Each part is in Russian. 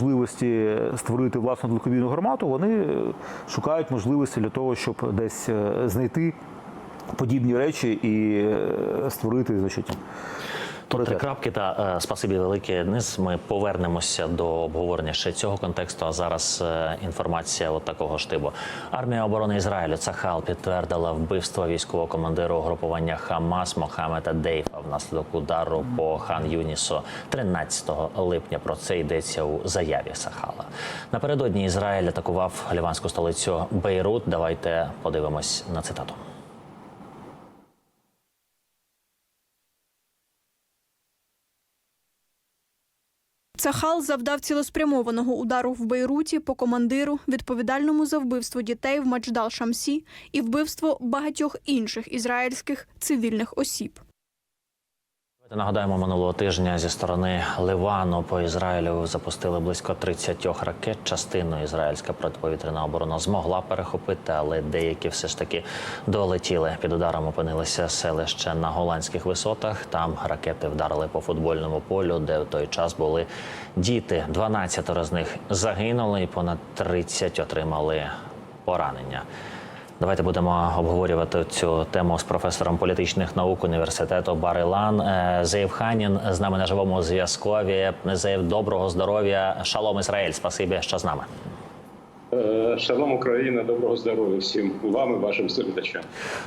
можливості створити власну далекобійну гармату, вони шукають можливості для того, щоб десь е, знайти подібні речі і е, створити значить, Тут три крапки та е, спасибі велике. Низ ми повернемося до обговорення ще цього контексту. А зараз е, інформація от такого штибу. Армія оборони Ізраїлю Цахал підтвердила вбивство військового командира угрупування Хамас Мохамеда Дейфа внаслідок удару по хан Юнісу 13 липня. Про це йдеться у заяві Сахала. Напередодні Ізраїль атакував ліванську столицю Бейрут. Давайте подивимось на цитату. Цахал завдав цілеспрямованого удару в Бейруті по командиру, відповідальному за вбивство дітей в Мадждал Шамсі і вбивство багатьох інших ізраїльських цивільних осіб. Нагадаємо, минулого тижня зі сторони Ливану по Ізраїлю запустили близько 30 ракет. Частину ізраїльська протиповітряна оборона змогла перехопити, але деякі все ж таки долетіли. Під ударом опинилися селище на голландських висотах. Там ракети вдарили по футбольному полю, де в той час були діти. 12 з них загинули, і понад 30 отримали поранення. Давайте будемо обговорювати цю тему з професором політичних наук університету Барилан Е, Зеїв Ханін з нами на живому зв'язку. Зеїв, доброго здоров'я. Шалом Ізраїль. Спасибі, що з нами. Е, Шалом Україна, доброго здоров'я всім вам і вашим глядачам.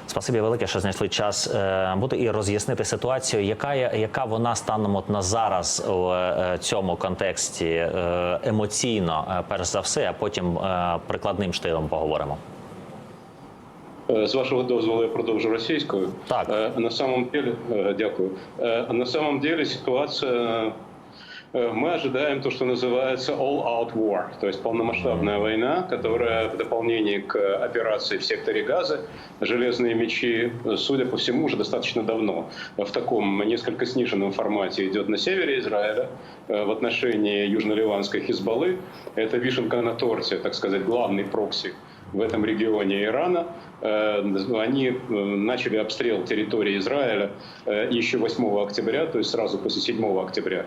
Спасибі велике, що знайшли час е, бути і роз'яснити ситуацію, яка яка вона станом от на зараз е, цьому контексті е, емоційно, е, перш за все, а потім е, прикладним штилем поговоримо. Е, З вашого дозволу я продовжу російською. Так. Е, На самом деле, е, дякую. На самом деле ситуация э, мы ожидаем то, что называется all-out war, то есть полномасштабная война, которая в дополнение к операции в секторе Газа, железные мечи, э, судя по всему, уже достаточно давно в таком несколько сниженном формате идет на севере Израиля э, в отношении южно-ливанской Хизбаллы. Это вишенка на торте, так сказать, главный прокси в этом регионе Ирана. Э, Они э, начали обстрел территории Израиля э, еще 8 октября, то есть сразу после 7 октября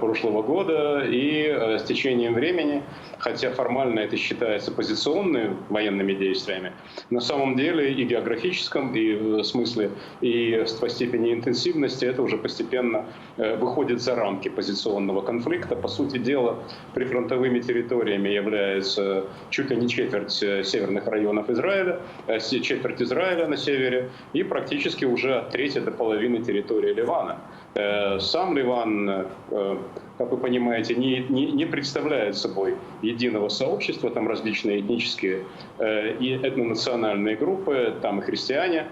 прошлого года. И с течением времени, хотя формально это считается позиционными военными действиями, на самом деле и географическом, и в смысле, и по степени интенсивности это уже постепенно выходит за рамки позиционного конфликта. По сути дела, прифронтовыми территориями является чуть ли не четверть э, северных районов Израиля, э, четверть Израиля на севере и практически уже от третьей до половины территории Ливана. Э, Сам Ливан, э, как вы понимаете, не, не, не представляет собой единого сообщества, там различные этнические и этнонациональные группы, там и христиане,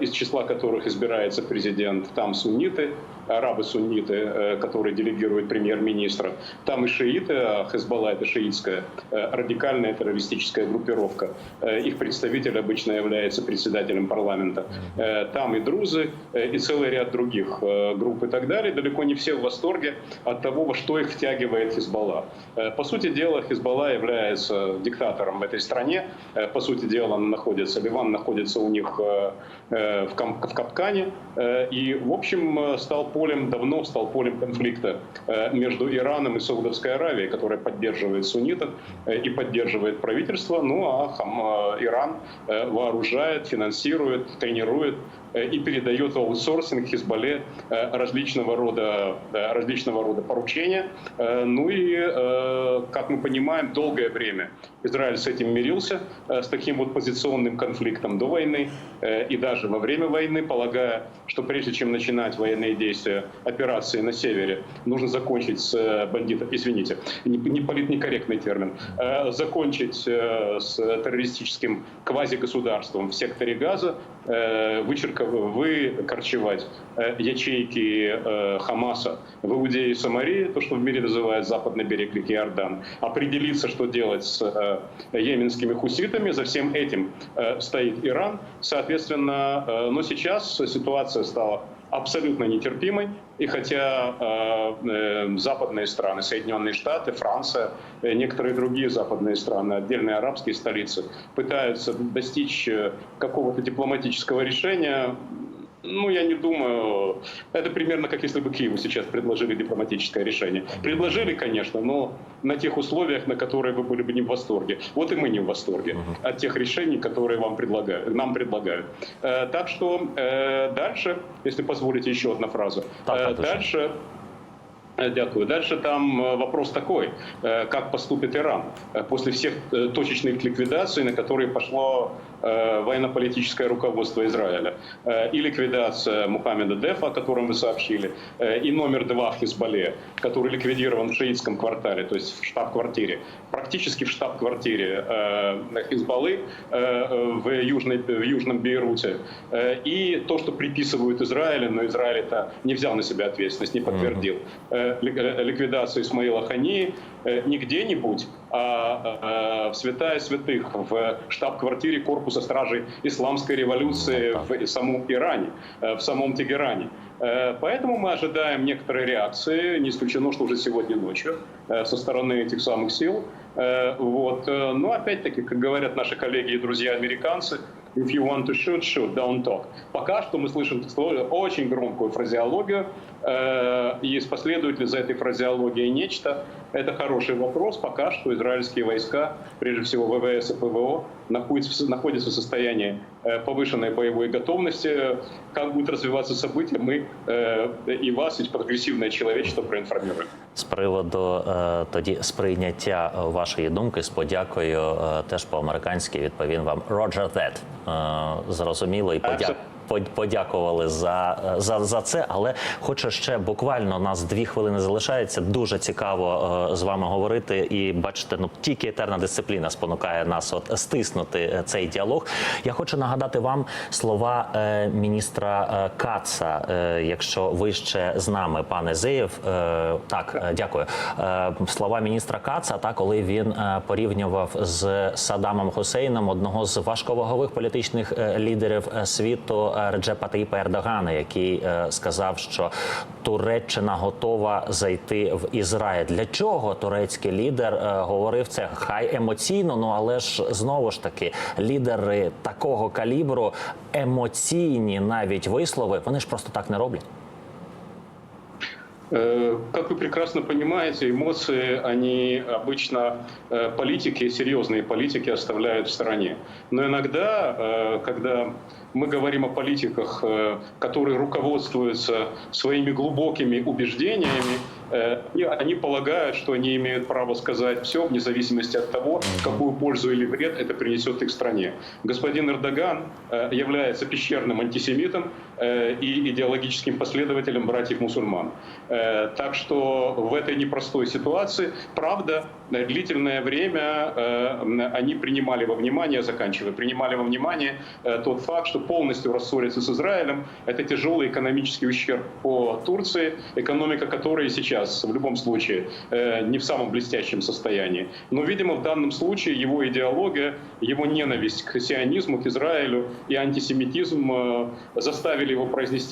из числа которых избирается президент, там сунниты, арабы-сунниты, э, которые делегируют премьер-министра, там и шииты, а Хезбалла это шиитская э, радикальная террористическая группировка. Э, Их представитель обычно является председателем парламента. Э, Там и друзы, э, и целый ряд других э, групп и так далее. Далеко не все в восторге от того, во что их втягивает Хизбалла. Э, По сути дела, Хизбалла является диктатором в этой стране. Э, По сути дела, он находится, Ливан находится у них э, э, в кам- в капкане. Э, И, в общем, э, стал полем, давно стал полем конфликта э, между Ираном и Саудовской Аравией, которая поддерживает суннитов э, и поддерживает правительство. Ну а э, Иран э, вооружает, финансирует, тренирует э, и передает в аутсорсинг Хизбалле э, различного рода, э, различного рода поручения. Э, Ну и, э, как мы понимаем, долгое время Израиль с этим мирился, э, с таким вот позиционным конфликтом до войны э, и даже во время войны, полагая, что прежде чем начинать военные действия, операции на севере, нужно закончить с э, бандитом, извините, не, не термин, э, закончить э, с террористическим квазигосударством в секторе Газа, э, вычерков- выкорчевать э, ячейки э, Хамаса в Иудее и Самарии, то, что в мире называют западный берег реки Иордан, определиться, что делать с э, йеменскими хуситами. За всем этим э, стоит Иран. Соответственно, э, но сейчас ситуация стала абсолютно нетерпимой. И хотя э, э, западные страны, Соединенные Штаты, Франция, э, некоторые другие западные страны, отдельные арабские столицы пытаются достичь э, какого-то дипломатического решения, Ну, я не думаю. Это примерно как если бы Киеву сейчас предложили дипломатическое решение. Предложили, конечно, но на тех условиях, на которые вы были бы не в восторге. Вот и мы не в восторге от тех решений, которые вам предлагают, нам предлагают. Э, Так что э, дальше, если позволите еще одна фраза. Э. Дальше Дякую. Дальше там э, вопрос такой, э, как поступит Иран э, после всех э, точечных ликвидаций, на которые пошло э, военно-политическое руководство Израиля. Э, И ликвидация Мухаммеда Дефа, о котором вы сообщили, э, и номер два в Хизбалле, который ликвидирован в шиитском квартале, то есть в штаб-квартире, практически в штаб-квартире э, Хизбаллы э, э, в, южной, в Южном Бейруте. Э, И то, что приписывают Израилю, но Израиль это не взял на себя ответственность, не подтвердил. Э, э, Ликвидацию Исмаила Хани э, не где-нибудь, а э, в святая святых, в штаб-квартире корпуса стражей исламской революции в самом Иране, э, в самом Тегеране. Э, Поэтому мы ожидаем некоторой реакции, не исключено, что уже сегодня ночью, э, со стороны этих самых сил. Э, Вот. э, Но опять-таки, как говорят наши коллеги и друзья-американцы, if you want to shoot, shoot, don't talk. Пока что мы слышим очень громкую фразеологию, э, последует ли за этой фразеологией нечто, это хороший вопрос. Пока что израильские войска, прежде всего ВВС и ПВО, находятся, находятся в состоянии э, повышенной боевой готовности. Как будут развиваться события, мы э, и вас, и прогрессивное человечество проинформируем З приводу е, тоді сприйняття е, вашої думки з подякою е, теж по-американськи відповім вам Roger that. Е, Зрозуміло і подя... Подякували за, за, за це. Але хочу ще буквально нас дві хвилини залишається. Дуже цікаво е, з вами говорити. І бачите, ну тільки етерна дисципліна спонукає нас от стиснути е, цей діалог. Я хочу нагадати вам слова е, міністра Каца. Якщо ви ще з нами, пане Зеєв, так дякую. Слова міністра Каца, та коли він порівнював з Саддамом Хусейном, одного з важковагових політичних лідерів світу е, Реджепа Таїпа Ердогана, який е, сказав, що Туреччина готова зайти в Ізраїль. Для чого турецький лідер е, говорив це? Хай емоційно, ну але ж знову ж таки лідери такого калібру, емоційні навіть вислови, вони ж просто так не роблять. Э, Как вы прекрасно понимаете, эмоции, они обычно э, политики, серьезные политики оставляют в стороне. Но иногда, э, когда мы говорим о политиках, э, которые руководствуются своими глубокими убеждениями, э, и они полагают, что они имеют право сказать все, вне зависимости от того, какую пользу или вред это принесет их стране. Господин Эрдоган э, является пещерным антисемитом и идеологическим последователем братьев-мусульман. Так что в этой непростой ситуации, правда, длительное время э, они принимали во внимание, заканчивая, принимали во внимание э, тот факт, что полностью рассориться с Израилем – это тяжелый экономический ущерб по Турции, экономика которой сейчас в любом случае э, не в самом блестящем состоянии. Но, видимо, в данном случае его идеология, его ненависть к сионизму, к Израилю и антисемитизм э, заставили его произнести